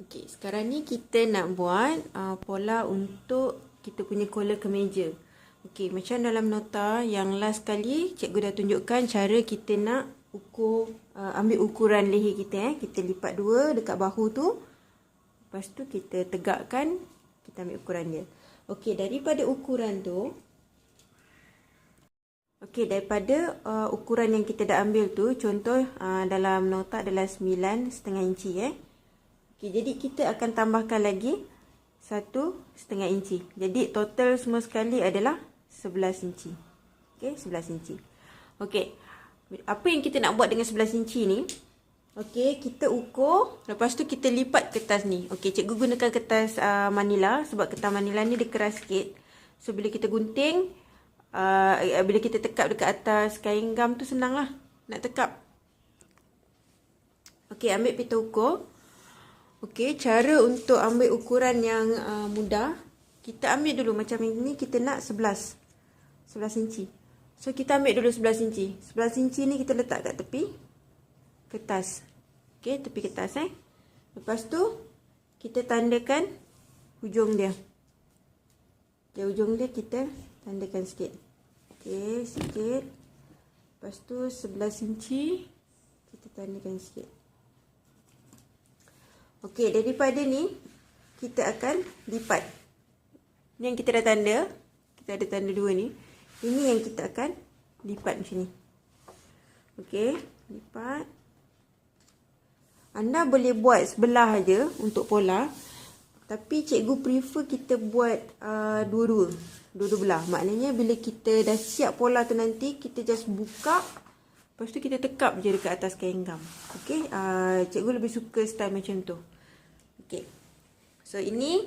Okey, sekarang ni kita nak buat uh, pola untuk kita punya collar kemeja. Okey, macam dalam nota yang last kali cikgu dah tunjukkan cara kita nak ukur uh, ambil ukuran leher kita eh. Kita lipat dua dekat bahu tu. Lepas tu kita tegakkan, kita ambil ukuran dia. Okey, daripada ukuran tu Okey, daripada uh, ukuran yang kita dah ambil tu, contoh uh, dalam nota adalah 9 setengah inci eh. Okey, jadi kita akan tambahkan lagi satu setengah inci. Jadi total semua sekali adalah 11 inci. Okey, 11 inci. Okey, apa yang kita nak buat dengan 11 inci ni? Okey, kita ukur. Lepas tu kita lipat kertas ni. Okey, cikgu gunakan kertas uh, manila sebab kertas manila ni dia keras sikit. So, bila kita gunting, uh, bila kita tekap dekat atas kain gam tu senang lah nak tekap. Okey, ambil pita ukur. Okey, cara untuk ambil ukuran yang uh, mudah. Kita ambil dulu macam ini kita nak 11. 11 inci. So, kita ambil dulu 11 inci. 11 inci ni kita letak kat tepi. Kertas. Okey, tepi kertas eh. Lepas tu, kita tandakan hujung dia. Okay, hujung dia kita tandakan sikit. Okey, sikit. Lepas tu 11 inci kita tandakan sikit. Okey, daripada ni kita akan lipat. Ni yang kita dah tanda. Kita ada tanda dua ni. Ini yang kita akan lipat macam ni. Okey, lipat. Anda boleh buat sebelah aja untuk pola. Tapi cikgu prefer kita buat uh, dua-dua. Dua-dua belah. Maknanya bila kita dah siap pola tu nanti, kita just buka. Lepas tu kita tekap je dekat atas kain gam. Okay. Uh, cikgu lebih suka style macam tu. Okay. So ini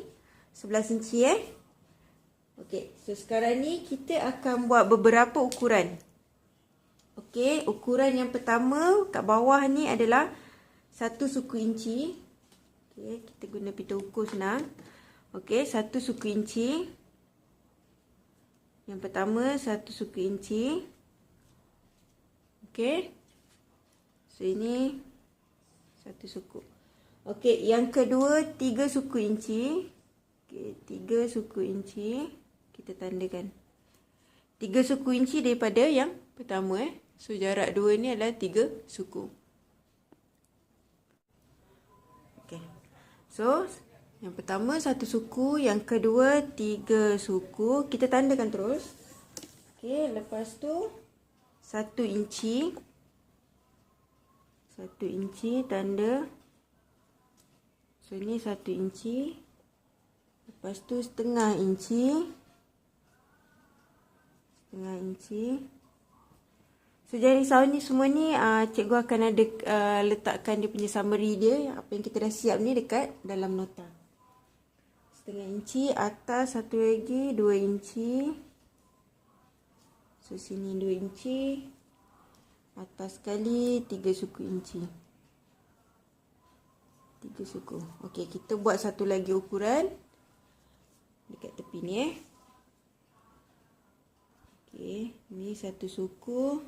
11 inci eh. Okay. So sekarang ni kita akan buat beberapa ukuran. Okay. Ukuran yang pertama kat bawah ni adalah satu suku inci. Okey, kita guna pita ukur senang. Okey, satu suku inci. Yang pertama, satu suku inci. Okey. So, ini satu suku. Okey, yang kedua, tiga suku inci. Okey, tiga suku inci. Kita tandakan. Tiga suku inci daripada yang pertama. eh. So, jarak dua ni adalah tiga suku. So, yang pertama satu suku, yang kedua tiga suku. Kita tandakan terus. Okey, lepas tu satu inci. Satu inci tanda. So, ini satu inci. Lepas tu setengah inci. Setengah inci. So jadi sound ni semua ni uh, cikgu akan ada uh, letakkan dia punya summary dia apa yang kita dah siap ni dekat dalam nota. Setengah inci atas satu lagi dua inci. So sini dua inci. Atas sekali tiga suku inci. Tiga suku. Okey kita buat satu lagi ukuran dekat tepi ni eh. Okey, ni satu suku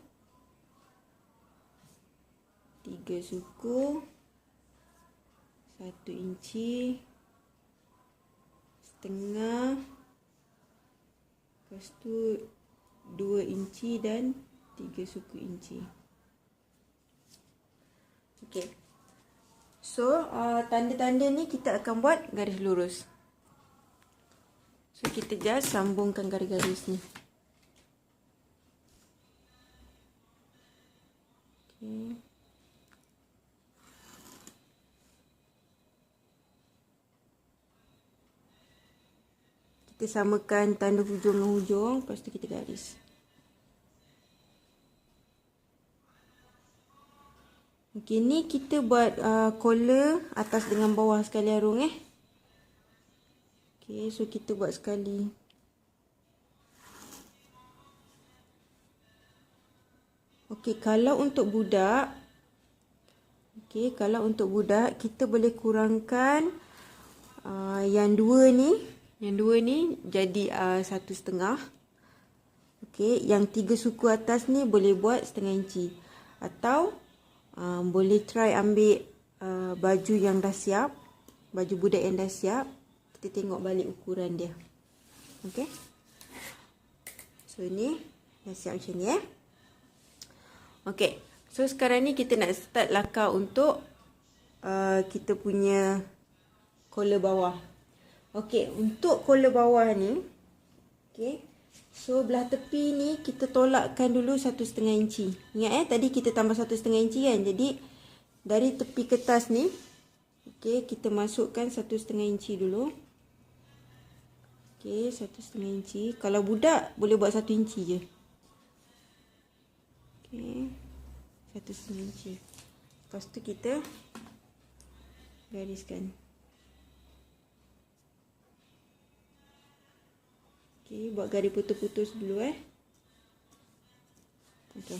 tiga suku satu inci setengah lepas tu dua inci dan tiga suku inci. Ok so uh, tanda-tanda uh, ni kita akan buat garis lurus. So kita just sambungkan garis-garis ni. Okay. Kita samakan tanda hujung dengan hujung lepas tu kita garis. Okey ni kita buat uh, collar atas dengan bawah sekali arung eh. Okey so kita buat sekali. Okey kalau untuk budak Okey kalau untuk budak kita boleh kurangkan uh, yang dua ni yang dua ni jadi uh, satu setengah. Okey, yang tiga suku atas ni boleh buat setengah inci. Atau uh, boleh try ambil uh, baju yang dah siap. baju budak yang dah siap, kita tengok balik ukuran dia. Okey. So ni dah siap macam ni eh. Okey. So sekarang ni kita nak start lakar untuk uh, kita punya collar bawah. Okey, untuk collar bawah ni okey. So belah tepi ni kita tolakkan dulu satu setengah inci. Ingat eh tadi kita tambah satu setengah inci kan. Jadi dari tepi kertas ni okey kita masukkan satu setengah inci dulu. Okey, satu setengah inci. Kalau budak boleh buat satu inci je. Okey satu setengah inci. Lepas tu kita gariskan. Okey, buat garis putus-putus dulu eh. Okey.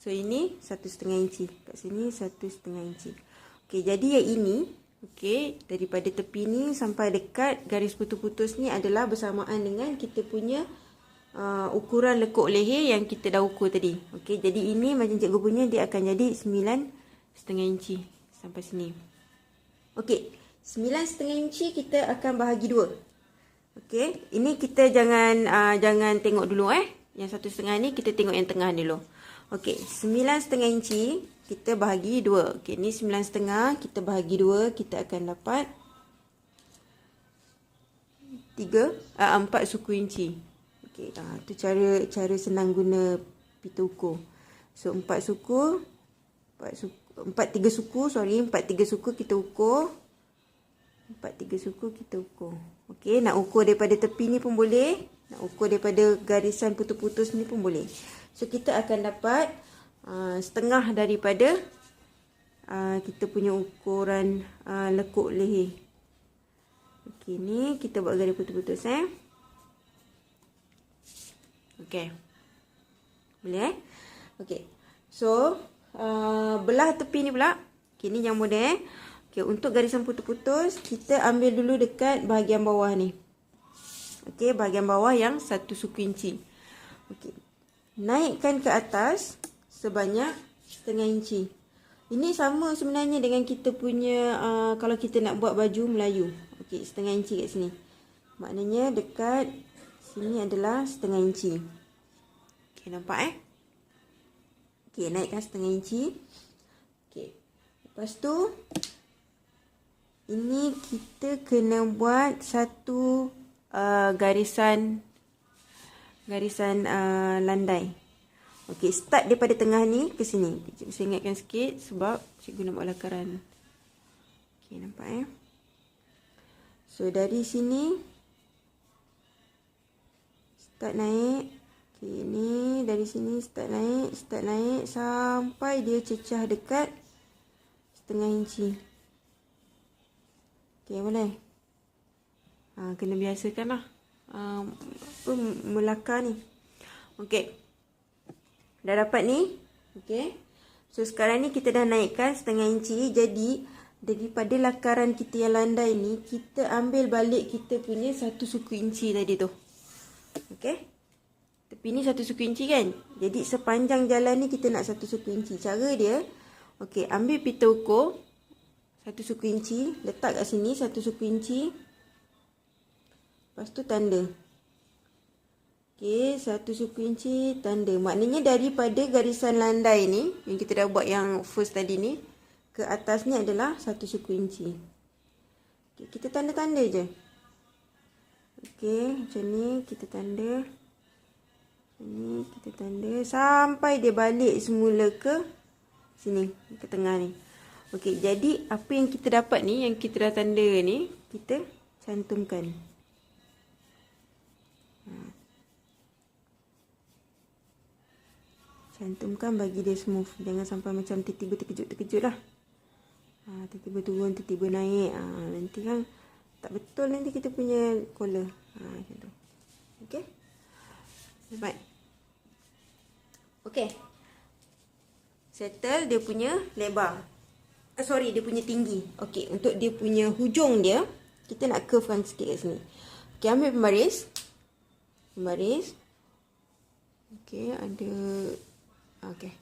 So ini satu setengah inci. Kat sini satu setengah inci. Okey, jadi yang ini Okey, daripada tepi ni sampai dekat garis putus-putus ni adalah bersamaan dengan kita punya uh, ukuran lekuk leher yang kita dah ukur tadi. Okey, jadi ini macam cikgu punya dia akan jadi sembilan setengah inci sampai sini. Okey, sembilan setengah inci kita akan bahagi dua. Okey, ini kita jangan uh, jangan tengok dulu eh. Yang satu setengah ni kita tengok yang tengah dulu. Okey, sembilan setengah inci kita bahagi dua. Okey, ni sembilan setengah kita bahagi dua kita akan dapat tiga uh, empat suku inci. Okey, ah tu cara cara senang guna pita ukur. So empat suku, empat suku, empat tiga suku, sorry, empat tiga suku kita ukur. Empat tiga suku kita ukur. Okey, nak ukur daripada tepi ni pun boleh. Nak ukur daripada garisan putus-putus ni pun boleh. So kita akan dapat uh, setengah daripada uh, kita punya ukuran uh, lekuk leher. Okey, ni kita buat garis putus-putus eh. Okey. Boleh eh? Okey. So, uh, belah tepi ni pula. Okey, ni yang mudah eh. Okey, untuk garisan putus-putus, kita ambil dulu dekat bahagian bawah ni. Okey, bahagian bawah yang satu suku inci. Okey. Naikkan ke atas sebanyak setengah inci. Ini sama sebenarnya dengan kita punya uh, kalau kita nak buat baju Melayu. Okey, setengah inci kat sini. Maknanya dekat Sini adalah setengah inci. Okey, nampak eh? Okey, naikkan setengah inci. Okey. Lepas tu, ini kita kena buat satu uh, garisan garisan uh, landai. Okey, start daripada tengah ni ke sini. Cikgu saya ingatkan sikit sebab cikgu nak buat lakaran. Okey, nampak eh? So, dari sini start naik. Okey, ni dari sini start naik, start naik sampai dia cecah dekat setengah inci. Okey, boleh? Ha, kena biasakan lah. Apa, melakar ni. Okey. Dah dapat ni. Okey. So, sekarang ni kita dah naikkan setengah inci. Jadi, daripada lakaran kita yang landai ni, kita ambil balik kita punya satu suku inci tadi tu. Okey. Tepi ni satu suku inci kan? Jadi sepanjang jalan ni kita nak satu suku inci. Cara dia, okey, ambil pita ukur satu suku inci, letak kat sini satu suku inci. Lepas tu tanda. Okey, satu suku inci tanda. Maknanya daripada garisan landai ni yang kita dah buat yang first tadi ni ke atas ni adalah satu suku inci. Okey, kita tanda-tanda je. Okey, macam ni kita tanda. Ini kita tanda sampai dia balik semula ke sini, ke tengah ni. Okey, jadi apa yang kita dapat ni, yang kita dah tanda ni, kita cantumkan. Ha. Cantumkan bagi dia smooth. Jangan sampai macam tiba-tiba terkejut-terkejut lah. Ha, tiba-tiba turun, tiba-tiba naik. Ha, nanti kan tak betul nanti kita punya collar. Ha macam tu. Okey. Dapat. Okey. Settle dia punya lebar. Eh, sorry, dia punya tinggi. Okey, untuk dia punya hujung dia, kita nak curvekan sikit kat sini. Okey, ambil pembaris. Pembaris. Okey, ada okey.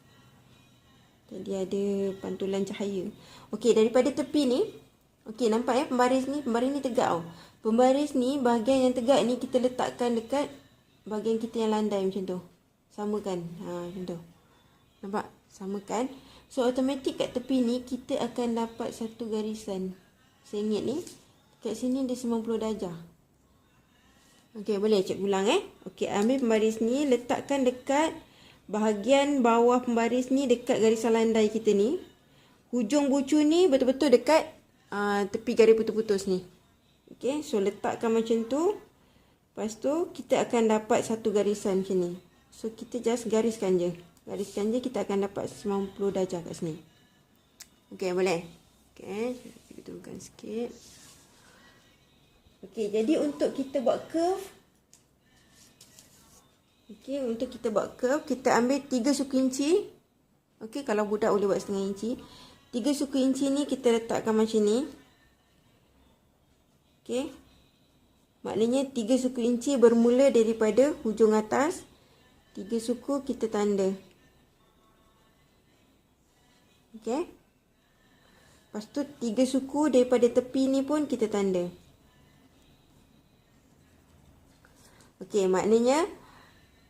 Jadi ada pantulan cahaya. Okey, daripada tepi ni, Okey, nampak ya pembaris ni? Pembaris ni tegak tau. Pembaris ni, bahagian yang tegak ni kita letakkan dekat bahagian kita yang landai macam tu. Samakan. Ha, macam tu. Nampak? Samakan. So, automatik kat tepi ni, kita akan dapat satu garisan. Sengit ni. Kat sini dia 90 darjah. Okey, boleh cek ulang eh. Okey, ambil pembaris ni, letakkan dekat bahagian bawah pembaris ni dekat garisan landai kita ni. Hujung bucu ni betul-betul dekat uh, tepi garis putus-putus ni. Okey, so letakkan macam tu. Lepas tu, kita akan dapat satu garisan macam ni. So, kita just gariskan je. Gariskan je, kita akan dapat 90 darjah kat sini. Okey, boleh? Okey, kita turunkan sikit. Okey, jadi untuk kita buat curve Okey, untuk kita buat curve, kita ambil 3 suku inci. Okey, kalau budak boleh buat setengah inci. 3 suku inci ni kita letakkan macam ni. Okey. Maknanya 3 suku inci bermula daripada hujung atas. 3 suku kita tanda. Okey. Lepas tu 3 suku daripada tepi ni pun kita tanda. Okey, maknanya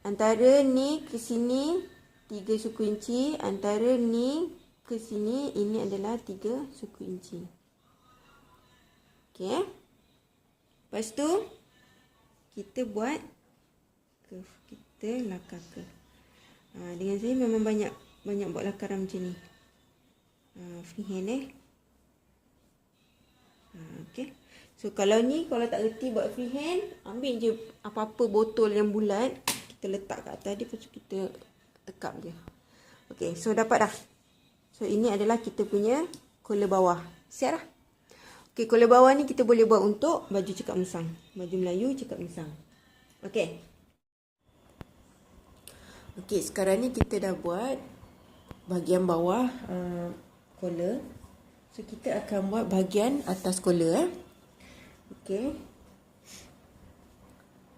antara ni ke sini 3 suku inci, antara ni ke sini ini adalah 3 suku inci. Okey. Lepas tu kita buat curve. Kita lakar curve. Ha, dengan saya memang banyak banyak buat lakaran macam ni. Ha, freehand eh. Ha, okey. So kalau ni kalau tak reti buat freehand, ambil je apa-apa botol yang bulat, kita letak kat atas dia tu kita tekap je. Okey, so dapat dah. So ini adalah kita punya collar bawah. Siap dah? Okey, collar bawah ni kita boleh buat untuk baju cekap musang. Baju Melayu cekap musang. Okey. Okey, sekarang ni kita dah buat bahagian bawah uh, collar. So kita akan buat bahagian atas collar eh. Okey.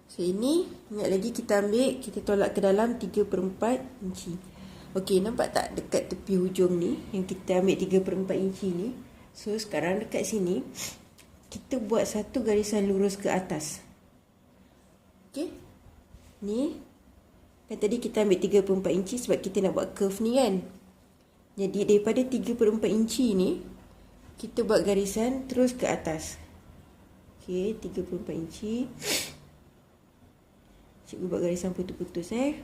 So ini ingat lagi kita ambil kita tolak ke dalam 3 per 4 inci. Okey nampak tak dekat tepi hujung ni yang kita ambil 3 per 4 inci ni. So sekarang dekat sini kita buat satu garisan lurus ke atas. Okey. Ni kan tadi kita ambil 3 per 4 inci sebab kita nak buat curve ni kan. Jadi daripada 3 per 4 inci ni kita buat garisan terus ke atas. Okey, 34 inci. Cikgu buat garisan putus-putus eh.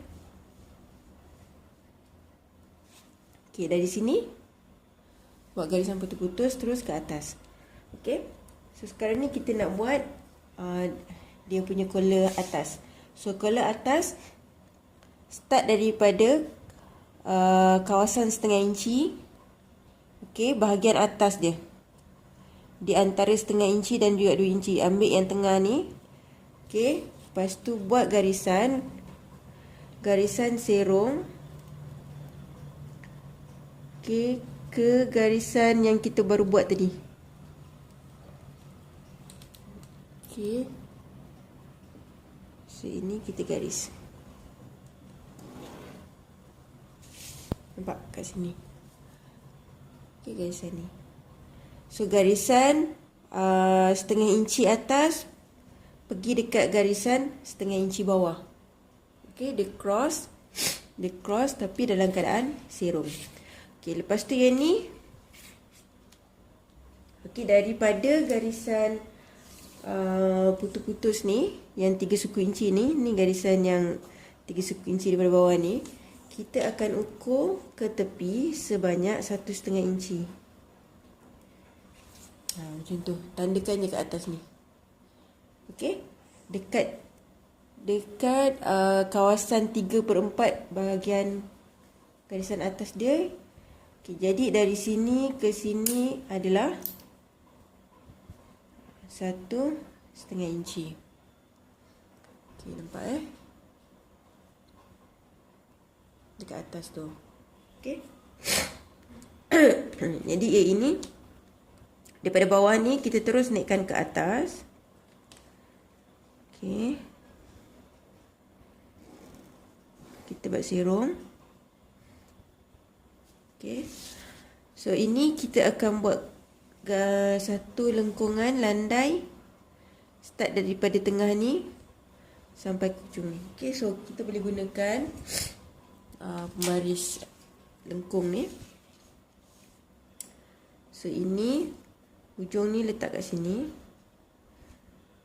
Okey, dari sini buat garisan putus-putus terus ke atas. Okey. So sekarang ni kita nak buat uh, dia punya collar atas. So collar atas start daripada uh, kawasan setengah inci. Okey, bahagian atas dia di antara setengah inci dan juga 2 inci. Ambil yang tengah ni. Okey. Lepas tu buat garisan. Garisan serong. Okey. Ke garisan yang kita baru buat tadi. Okey. So ini kita garis. Nampak kat sini. Okey garisan ni. So garisan uh, setengah inci atas pergi dekat garisan setengah inci bawah. Okey, dia cross. Dia cross tapi dalam keadaan serum. Okey, lepas tu yang ni Okey, daripada garisan uh, putus-putus ni yang tiga suku inci ni, ni garisan yang tiga suku inci daripada bawah ni, kita akan ukur ke tepi sebanyak satu setengah inci. Ha, macam tu. Tandakan je kat atas ni. Okey. Dekat dekat uh, kawasan 3 per 4 bahagian garisan atas dia. Okey, jadi dari sini ke sini adalah satu setengah inci. Okey, nampak eh? Dekat atas tu. Okey. jadi A ini Daripada bawah ni kita terus naikkan ke atas. Okey. Kita buat serong. Okey. So ini kita akan buat satu lengkungan landai start daripada tengah ni sampai ke ujung ni. Okey, so kita boleh gunakan uh, pembaris lengkung ni. So ini ujung ni letak kat sini.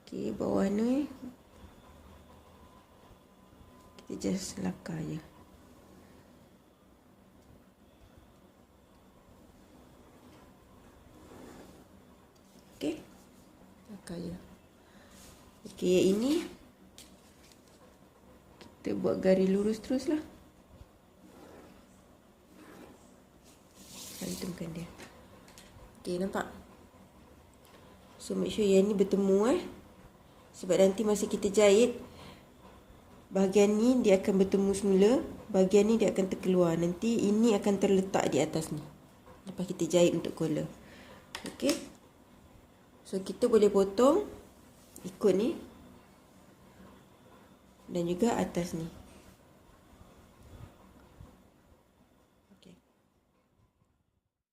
Okey, bawah ni kita just lakar je. Okey. Lakar je. Okey, yang ini kita buat garis lurus Cantumkan dia. Okey, nampak? So, make sure yang ni bertemu eh. Sebab nanti masa kita jahit, bahagian ni dia akan bertemu semula bahagian ni dia akan terkeluar nanti ini akan terletak di atas ni lepas kita jahit untuk collar okey so kita boleh potong ikut ni dan juga atas ni